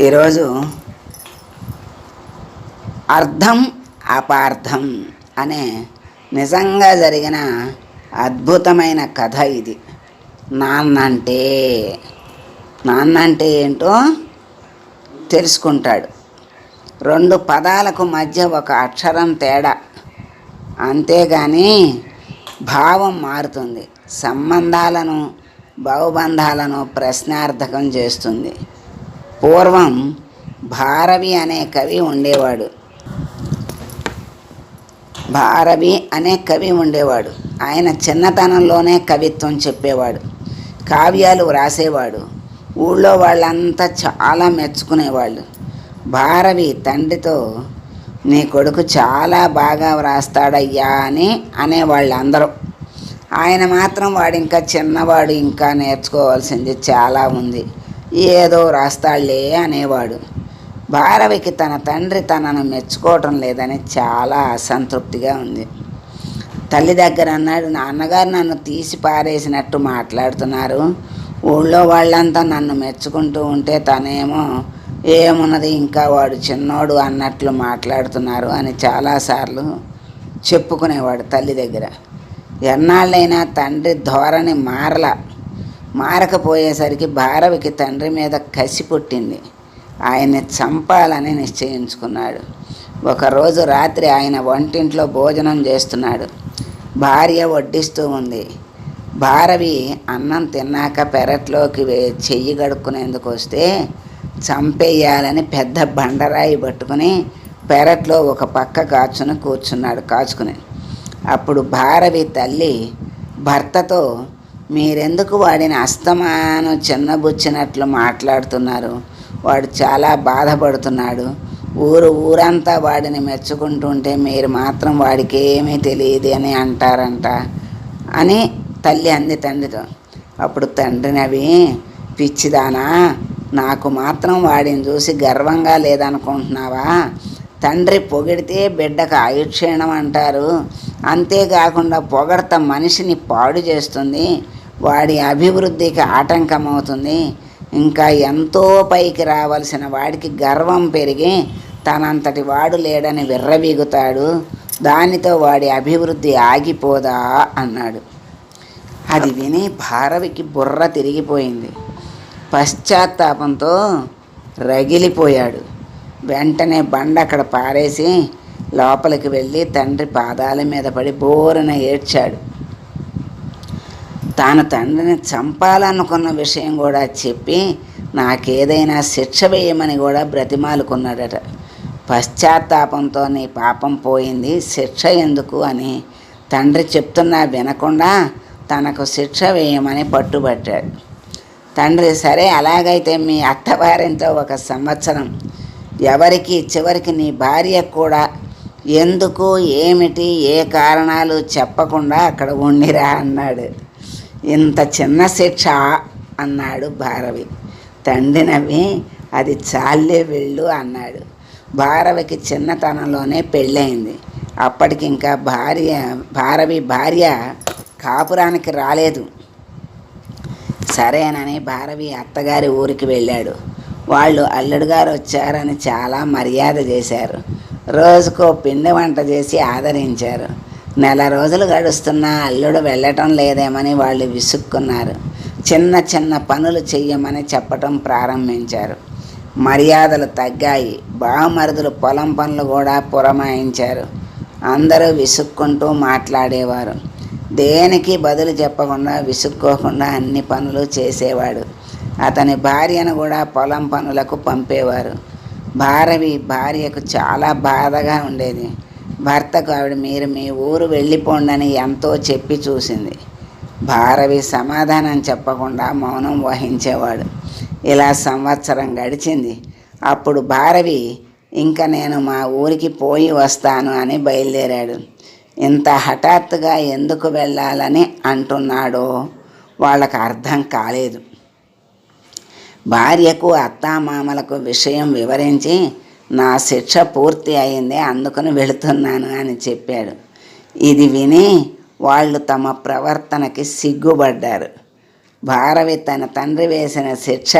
ఈరోజు అర్థం అపార్థం అనే నిజంగా జరిగిన అద్భుతమైన కథ ఇది. నాన్నంటే నాన్నంటే ఏంటో తెలుసుకుంటాడు. రెండు పదాలకు మధ్య ఒక అక్షరం తేడా. అంతేగాని భావం మారుతుంది. సంబంధాలను బహుబంధాలను ప్రశ్నార్థకం చేస్తుంది. పూర్వం భారవి అనే కవి ఉండేవాడు. భారవి అనే కవి ఉండేవాడు. ఆయన చిన్నతనంలోనే కవిత్వం చెప్పేవాడు. కావ్యాలు వ్రాసేవాడు ఊళ్ళో వాళ్ళంతా చాలా మెచ్చుకునేవాళ్ళు. భారవి తండ్రితో నీ కొడుకు చాలా బాగా వ్రాస్తాడయ్యా అని అనేవాళ్ళు అందరూ ఆయన మాత్రం వాడు ఇంకా చిన్నవాడు ఇంకా నేర్చుకోవాల్సింది చాలా ఉంది. ఏదో రాస్తాళ్ళే అనేవాడు. భారవికి తన తండ్రి తనను మెచ్చుకోవటం లేదని చాలా అసంతృప్తిగా ఉంది. తల్లి దగ్గర అన్నాడు నాన్నగారు నన్ను తీసి పారేసినట్టు మాట్లాడుతున్నారు. ఊళ్ళో వాళ్ళంతా నన్ను మెచ్చుకుంటూ ఉంటే తనేమో ఏమున్నది ఇంకా వాడు చిన్నోడు అన్నట్లు మాట్లాడుతున్నారు అని చాలాసార్లు చెప్పుకునేవాడు తల్లి దగ్గర. ఎన్నాళ్ళైనా తండ్రి ధోరణి మారల. మారకపోయేసరికి భారవికి తండ్రి మీద కసి పుట్టింది. ఆయన్ని చంపాలని నిశ్చయించుకున్నాడు. ఒకరోజు రాత్రి ఆయన వంటింట్లో భోజనం చేస్తున్నాడు. భార్య వడ్డిస్తూ ఉంది. భారవి అన్నం తిన్నాక పెరట్లోకి చెయ్యి గడుక్కునేందుకు వస్తే చంపేయాలని పెద్ద బండరాయి పట్టుకుని పెరట్లో ఒక పక్క కాచుని కూర్చున్నాడు కాచుకుని. అప్పుడు భారవి తల్లి భర్తతో మీరెందుకు వాడిని అస్తమానం చిన్నబుచ్చినట్లు మాట్లాడుతున్నారు? వాడు చాలా బాధపడుతున్నాడు. ఊరు ఊరంతా వాడిని మెచ్చుకుంటుంటే మీరు మాత్రం వాడికి ఏమీ తెలియదు అని అంటారంట. అని తల్లి అంది తండ్రితో. అప్పుడు తండ్రిని అవి పిచ్చిదానా నాకు మాత్రం వాడిని చూసి గర్వంగా లేదనుకుంటున్నావా? తండ్రి పొగిడితే బిడ్డకు ఆయుక్షీణం అంటారు. అంతేకాకుండా పొగడత మనిషిని పాడు చేస్తుంది వాడి అభివృద్ధికి ఆటంకం అవుతుంది ఇంకా ఎంతో పైకి రావాల్సిన వాడికి గర్వం పెరిగి తనంతటి వాడు లేడని విర్రవీగుతాడు. దానితో వాడి అభివృద్ధి ఆగిపోదా అన్నాడు. అది విని భారవికి బుర్ర తిరిగిపోయింది. పశ్చాత్తాపంతో రగిలిపోయాడు. వెంటనే బండ అక్కడ పారేసి లోపలికి వెళ్ళి తండ్రి పాదాల మీద పడి బోరున ఏడ్చాడు. తాను తండ్రిని చంపాలనుకున్న విషయం కూడా చెప్పి నాకేదైనా శిక్ష వేయమని కూడా బ్రతిమాలుకున్నాడట. పశ్చాత్తాపంతో నీ పాపం పోయింది శిక్ష ఎందుకు అని తండ్రి చెప్తున్నా వినకుండా తనకు శిక్ష వేయమని పట్టుబట్టాడు. తండ్రి సరే అలాగైతే మీ అత్తవారింతో ఒక సంవత్సరం. ఎవరికి చివరికి నీ భార్య కూడా ఎందుకు ఏమిటి ఏ కారణాలు చెప్పకుండా అక్కడ ఉండిరా అన్నాడు. ఇంత చిన్న శిక్ష అన్నాడు భారవి. తండ్రి నవ్వి అది చాలే వెళ్ళు అన్నాడు. భారవికి చిన్నతనంలోనే పెళ్ళయింది. అప్పటికి ఇంకా భార్య భారవి భార్య కాపురానికి రాలేదు. సరేనని భారవి అత్తగారి ఊరికి వెళ్ళాడు. వాళ్ళు అల్లుడు గారు వచ్చారని చాలా మర్యాద చేశారు. రోజుకో పిండి వంట చేసి ఆదరించారు. నెల రోజులు గడుస్తున్నా అల్లుడు వెళ్ళటం లేదేమని వాళ్ళు విసుక్కున్నారు. చిన్న చిన్న పనులు చెయ్యమని చెప్పటం ప్రారంభించారు. మర్యాదలు తగ్గాయి. బావమరుదులు పొలం పనులు కూడా పురమాయించారు. అందరూ విసుక్కుంటూ మాట్లాడేవారు. దేనికి బదులు చెప్పకుండా విసుక్కోకుండా అన్ని పనులు చేసేవాడు. అతని భార్యను కూడా పొలం పనులకు పంపేవారు. భారవి భార్యకు చాలా బాధగా ఉండేది. భర్తకు ఆవిడ మీరు మీ ఊరు వెళ్ళిపోండని ఎంతో చెప్పి చూసింది. భారవి సమాధానం చెప్పకుండా మౌనం వహించేవాడు. ఇలా సంవత్సరం గడిచింది. అప్పుడు భారవి ఇంకా నేను మా ఊరికి పోయి వస్తాను అని బయలుదేరాడు. ఇంత హఠాత్తుగా ఎందుకు వెళ్ళాలని అంటున్నాడో వాళ్ళకు అర్థం కాలేదు. భార్యకు అత్తామామలకు విషయం వివరించి నా శిక్ష పూర్తి అయింది అందుకని వెళుతున్నాను అని చెప్పాడు. ఇది విని వాళ్ళు తమ ప్రవర్తనకి సిగ్గుపడ్డారు. భారవి తన తండ్రి వేసిన శిక్ష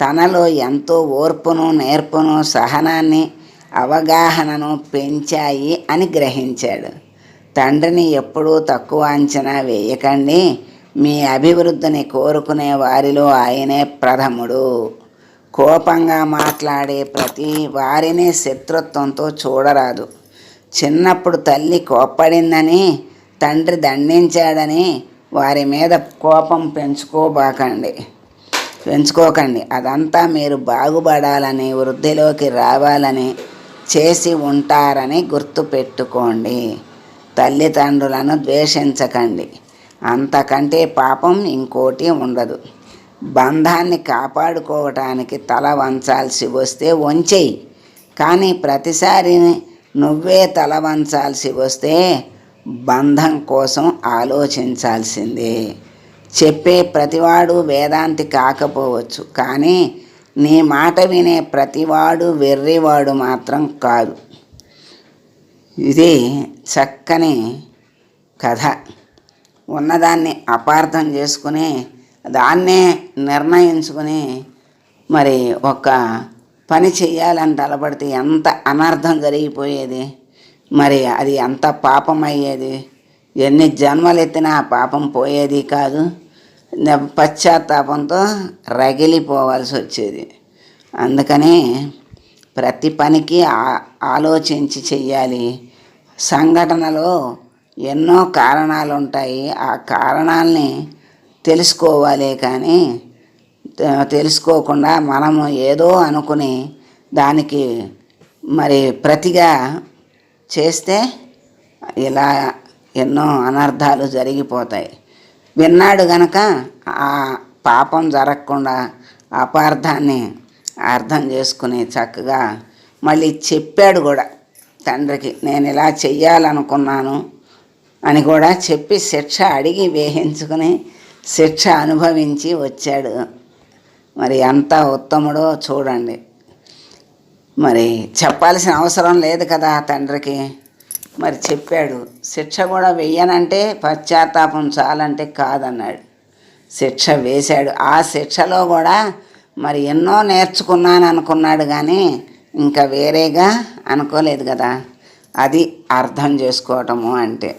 తనలో ఎంతో ఓర్పును నేర్పును సహనాన్ని అవగాహనను పెంచాయి అని గ్రహించాడు. తండ్రిని ఎప్పుడూ తక్కువ అంచనా వేయకండి మీ అభివృద్ధిని కోరుకునే వారిలో ఆయనే ప్రథముడు. కోపంగా మాట్లాడే ప్రతి వారిని శత్రుత్వంతో చూడరాదు. చిన్నప్పుడు తల్లి కోప్పడిందని తండ్రి దండించాడని వారి మీద కోపం పెంచుకోబాకండి. పెంచుకోకండి. అదంతా మీరు బాగుపడాలని వృద్ధిలోకి రావాలని చేసి ఉంటారని గుర్తుపెట్టుకోండి. తల్లిదండ్రులను ద్వేషించకండి. అంతకంటే పాపం ఇంకోటి ఉండదు. బంధాన్ని కాపాడుకోవటానికి తల వంచాల్సి వస్తే వంచేయి. కానీ ప్రతిసారి నువ్వే తల వంచాల్సి వస్తే బంధం కోసం ఆలోచించాల్సిందే. చెప్పే ప్రతివాడు వేదాంతి కాకపోవచ్చు కానీ నీ మాట వినే ప్రతివాడు వెర్రివాడు మాత్రం కాదు. ఇది చక్కని కథ. ఉన్నదాన్ని అపార్థం చేసుకుని దాన్నే నిర్ణయించుకుని మరి ఒక పని చేయాలని తలపడితే ఎంత అనర్థం జరిగిపోయేది? మరి అది ఎంత పాపం అయ్యేది ఎన్ని జన్మలు ఎత్తినా ఆ పాపం పోయేది కాదు. పశ్చాత్తాపంతో రగిలిపోవాల్సి వచ్చేది. అందుకని ప్రతి పనికి ఆలోచించి చెయ్యాలి. సంఘటనలో ఎన్నో కారణాలు ఉంటాయి ఆ కారణాలని తెలుసుకోవాలి కానీ తెలుసుకోకుండా మనము ఏదో అనుకుని దానికి మరి ప్రతిగా చేస్తే ఇలా ఎన్నో అనర్థాలు జరిగిపోతాయి. విన్నాడు గనక ఆ పాపం జరగకుండా అపార్థాన్ని అర్థం చేసుకుని చక్కగా మళ్ళీ చెప్పాడు కూడా. తండ్రికి నేను ఇలా చెయ్యాలనుకున్నాను. అని కూడా చెప్పి శిక్ష అడిగి వేయించుకుని శిక్ష అనుభవించి వచ్చాడు. మరి ఎంత ఉత్తముడో చూడండి. మరి చెప్పాల్సిన అవసరం లేదు కదా తండ్రికి. మరి చెప్పాడు శిక్ష కూడా వెయ్యనంటే పశ్చాత్తాపం చాలంటే కాదన్నాడు. శిక్ష వేశాడు. ఆ శిక్షలో కూడా మరి ఎన్నో నేర్చుకున్నాను అనుకున్నాడు కానీ ఇంకా వేరేగా అనుకోలేదు కదా. అది అర్థం చేసుకోవటము అంటే.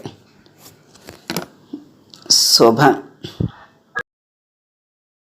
所判。